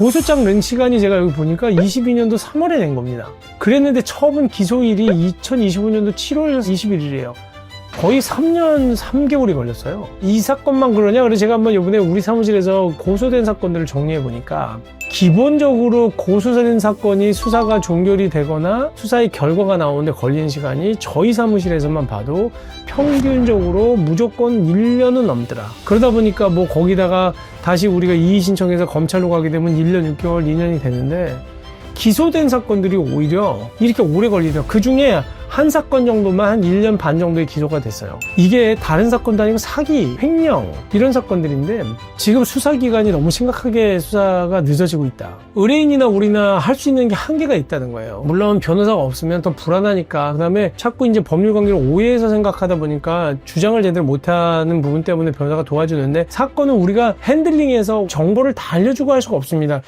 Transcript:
고소장 낸 시간이 제가 여기 보니까 22년도 3월에 낸 겁니다. 그랬는데 처분 기소일이 2025년도 7월 21일이에요. 거의 3년 3개월이 걸렸어요. 이 사건만 그러냐? 그래서 제가 한번 이번에 우리 사무실에서 고소된 사건들을 정리해 보니까 기본적으로 고소된 사건이 수사가 종결이 되거나 수사의 결과가 나오는데 걸리는 시간이 저희 사무실에서만 봐도 평균적으로 무조건 1년은 넘더라. 그러다 보니까 뭐 거기다가 다시 우리가 이의 신청해서 검찰로 가게 되면 1년 6개월, 2년이 되는데 기소된 사건들이 오히려 이렇게 오래 걸리더라고요. 그 중에 한 사건 정도만 한 1년 반 정도의 기소가 됐어요. 이게 다른 사건도 아니고 사기, 횡령 이런 사건들인데 지금 수사기관이 너무 심각하게 수사가 늦어지고 있다. 의뢰인이나 우리나 할 수 있는 게 한계가 있다는 거예요. 물론 변호사가 없으면 더 불안하니까 그다음에 자꾸 이제 법률 관계를 오해해서 생각하다 보니까 주장을 제대로 못하는 부분 때문에 변호사가 도와주는데 사건은 우리가 핸들링해서 정보를 다 알려주고 할 수가 없습니다.